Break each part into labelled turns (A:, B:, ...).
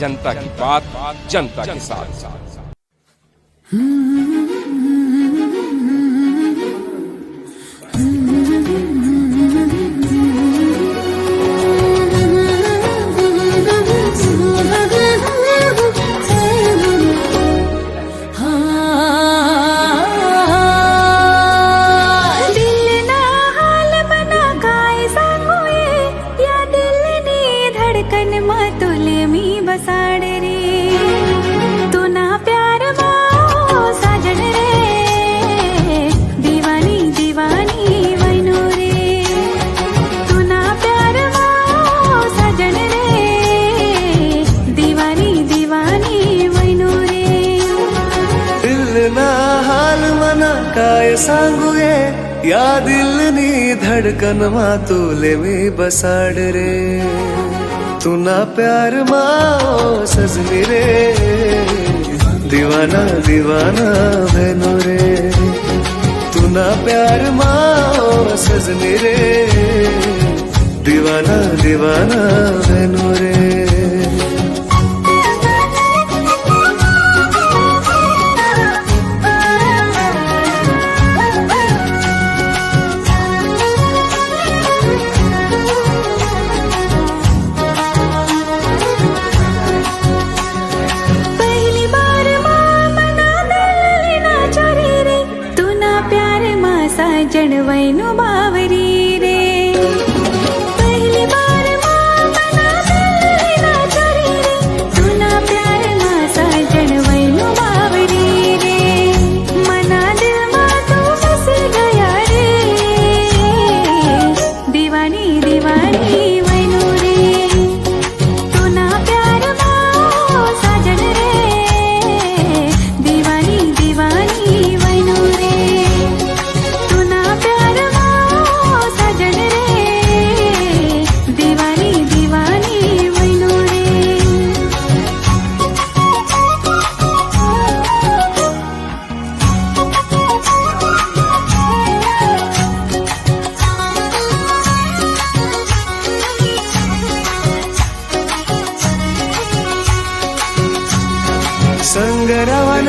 A: जनता की बात जनता के साथ।
B: काय सांगू या दिलनी धडकन मा तुले मी बसाड रे. तू ना प्यार मा सजनी रे. दीवाना दीवाना
C: भेनो रे. तू ना प्यार मा सजनी रे. दीवाना दीवाना भेनो रे. जणवैनु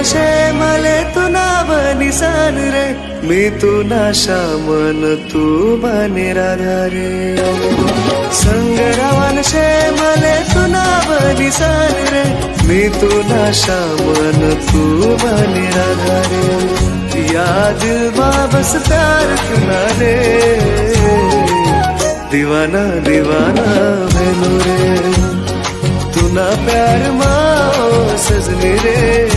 C: शे मले तू ना बनिसान रे. मी तू ना शामन तू बने राधा रे. संगरावन शे मले तू ना बनिसान रे. मी तू ना शामन तू बने राधा रे. याद बाबस प्यार तुना रे दीवाना दीवाना मेनू रे. तू ना प्यार माओ सजनी रे.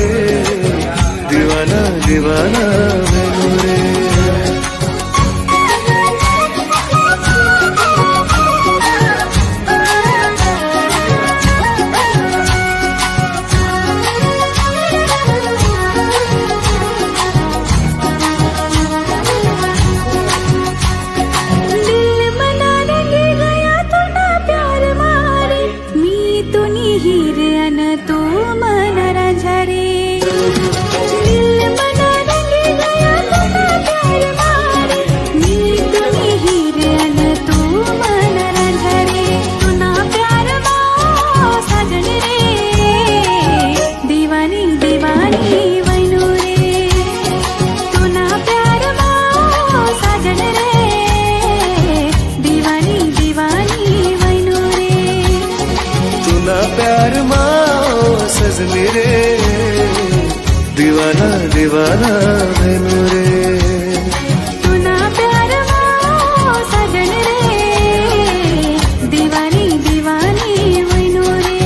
C: दीवाना माओ सजनी रे दीवाना दीवाना मैनू रे।
B: तू ना प्यार मा साजन रे। दीवानी दीवानी वैनू रे।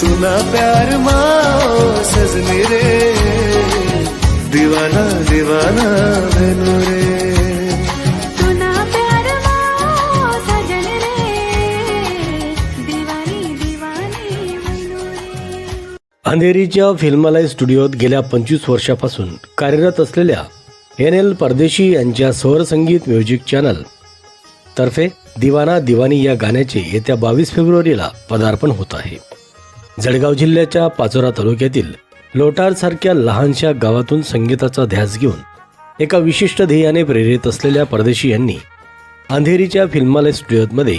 C: तू ना प्यार माओ सजनी रे। दीवाना दीवाना मैनू रे।
D: अंधेरीच्या फिल्मालय स्टुडिओत गेल्या पंचवीस वर्षापासून कार्यरत असलेल्या एन एल परदेशी यांच्या स्वरसंगीत म्युझिक चॅनल तर्फे दिवाना दिवानी या गाण्याचे येत्या बावीस फेब्रुवारीला पदार्पण होत आहे. जळगाव जिल्ह्याच्या पाचोरा तालुक्यातील लोटारसारख्या लहानशा गावातून संगीताचा ध्यास घेऊन एका विशिष्ट ध्येयाने प्रेरित असलेल्या परदेशी यांनी अंधेरीच्या फिल्मालय स्टुडिओमध्ये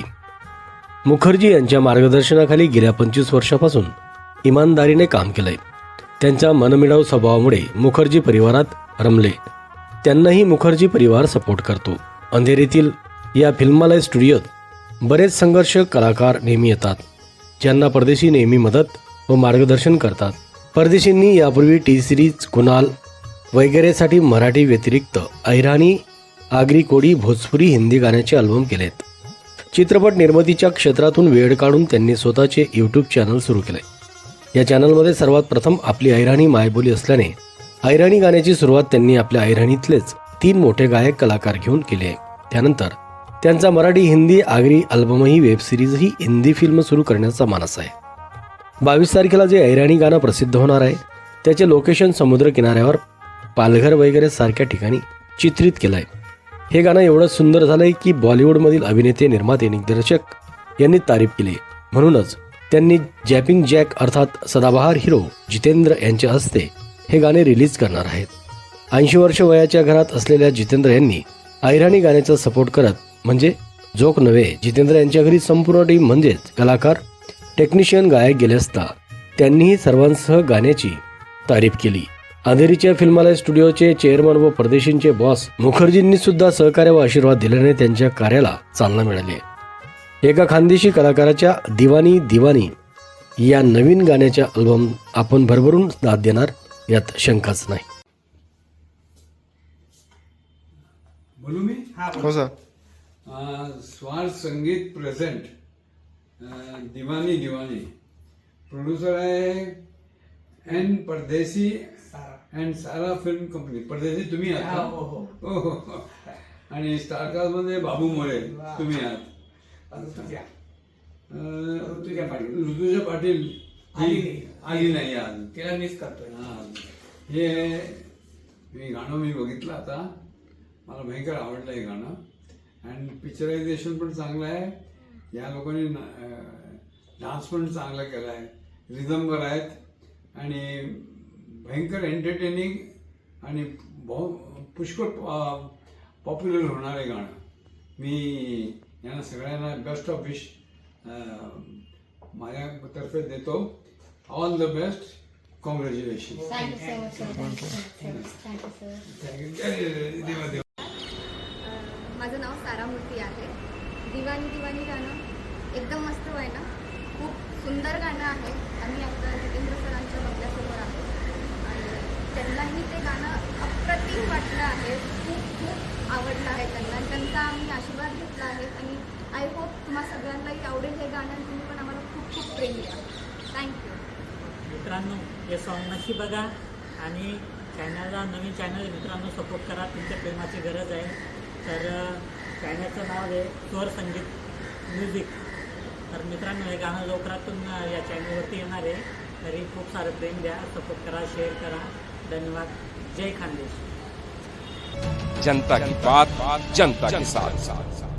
D: मुखर्जी यांच्या मार्गदर्शनाखाली गेल्या पंचवीस वर्षापासून इमानदारीने काम केलंय. त्यांच्या मनमिळाव स्वभावामुळे मुखर्जी परिवारात रमले. त्यांनाही मुखर्जी परिवार सपोर्ट करतो. अंधेरीतील या फिल्मालय स्टुडिओत बरेच संघर्ष कलाकार नेहमी येतात. ज्यांना परदेशी नेहमी मदत व मार्गदर्शन करतात. परदेशींनी यापूर्वी टी सिरीज कुणाल वगैरेसाठी मराठी व्यतिरिक्त अहिराणी आगरी कोडी भोजपुरी हिंदी गाण्याचे अल्बम केलेत. चित्रपट निर्मितीच्या क्षेत्रातून वेळ काढून त्यांनी स्वतःचे यूट्यूब चॅनल सुरू केले या चॅनलमध्ये सर्वात प्रथम आपली ऐराणी मायबोली असल्याने ऐराणी गाण्याची सुरुवात त्यांनी आपल्या ऐराणीतलेच तीन मोठे गायक कलाकार घेऊन केले त्यानंतर त्यांचा मराठी हिंदी आगरी अल्बमही वेब सिरीजही हिंदी फिल्म सुरू करण्याचा मानस आहे. बावीस तारखेला जे ऐराणी गाणं प्रसिद्ध होणार आहे त्याचे लोकेशन समुद्र किनाऱ्यावर पालघर वगैरे सारख्या ठिकाणी चित्रित केलं आहे हे गाणं एवढं सुंदर झालंय की बॉलिवूडमधील अभिनेते निर्माते दिग्दर्शक यांनी तारीफ केली. म्हणूनच त्यांनी जॅपिंग जॅक अर्थात सदाबहार हिरो जितेंद्र यांच्या हस्ते हे गाणे रिलीज करणार आहेत ऐंशी वर्ष वयाच्या घरात असलेल्या जितेंद्र यांनी ऐराणी गाण्याचा सपोर्ट करत म्हणजे जोक नव्हे जितेंद्र यांच्या घरी संपूर्ण टीम म्हणजेच कलाकार टेक्निशियन गायक गेले असता त्यांनीही सर्वांसह गाण्याची तारीफ केली अंधेरीच्या फिल्मालय स्टुडिओचे चेअरमन व परदेशींचे बॉस मुखर्जींनी सुद्धा सहकार्य व आशीर्वाद दिल्याने त्यांच्या कार्याला चालना मिळाली आहे. एका खानदेशी कलाकाराच्या दिवानी दिवानी या नवीन गाण्याच्या अल्बम आपण भरभरून दाद देणार यात शंकाच नाही.
E: बोलू मी?
F: हो सर.
E: अं, स्वार संगीत प्रेझेंट दिवानी दिवानी. प्रोड्युसर आहे N Pardesi and Sara film company Pardesi तुम्ही आहात? हो, हो. आणि स्टारकास्टमध्ये बाबू मोरे तुम्ही आहात. अं, ऋतुजा पाटील. ही आली नाही. आज.
G: तिला मिस करतोय.
E: हा. हे मी गाणं मी बघितलं आता. मला भयंकर आवडलं हे गाणं. अँड पिक्चरायझेशन पण चांगलं आहे. या लोकांनी डान्स पण चांगला केला आहे रिदमवर आहेत. आणि भयंकर एंटरटेनिंग आणि बहु पुष्कळ पॉप्युलर होणार गाणं. मी यांना सगळ्यांना बेस्ट ऑफ विश माझ्यातर्फे देतो. ऑल द बेस्ट कॉंग्रॅच्युलेशन
H: माझं नाव सारा मूर्ती आहे. दिवाणी दिवाणी गाणं एकदम मस्त आहे ना? खूप सुंदर गाणं आहे. आम्ही आता जितेंद्र सरांच्या बंगल्यासमोर आहे आणि त्यांनाही ते गाणं अप्रतिम वाटलं आहे. खूप खूप आवडलं आहे त्यांना. आणि त्यांचा आम्ही आशीर्वाद घेतला आहे आणि आय होप तुम्हा सगळ्यांनाही आवडेल हे गाणं आणि तुम्ही पण आम्हाला खूप खूप प्रेम द्या. थँक्यू
I: मित्रांनो हे सॉन्ग नक्की बघा आणि चॅनलला नवीन चॅनल मित्रांनो सपोर्ट करा. तुमच्या प्रेमाची गरज आहे. तर चॅनलचं नाव आहे स्वर संगीत म्युझिक तर मित्रांनो हे गाणं लवकरातून या चॅनलवरती येणार आहे. तरी खूप सारं प्रेम द्या सपोर्ट करा शेअर करा. धन्यवाद. जय खानदेश.
A: जनता की बात जनता के साथ.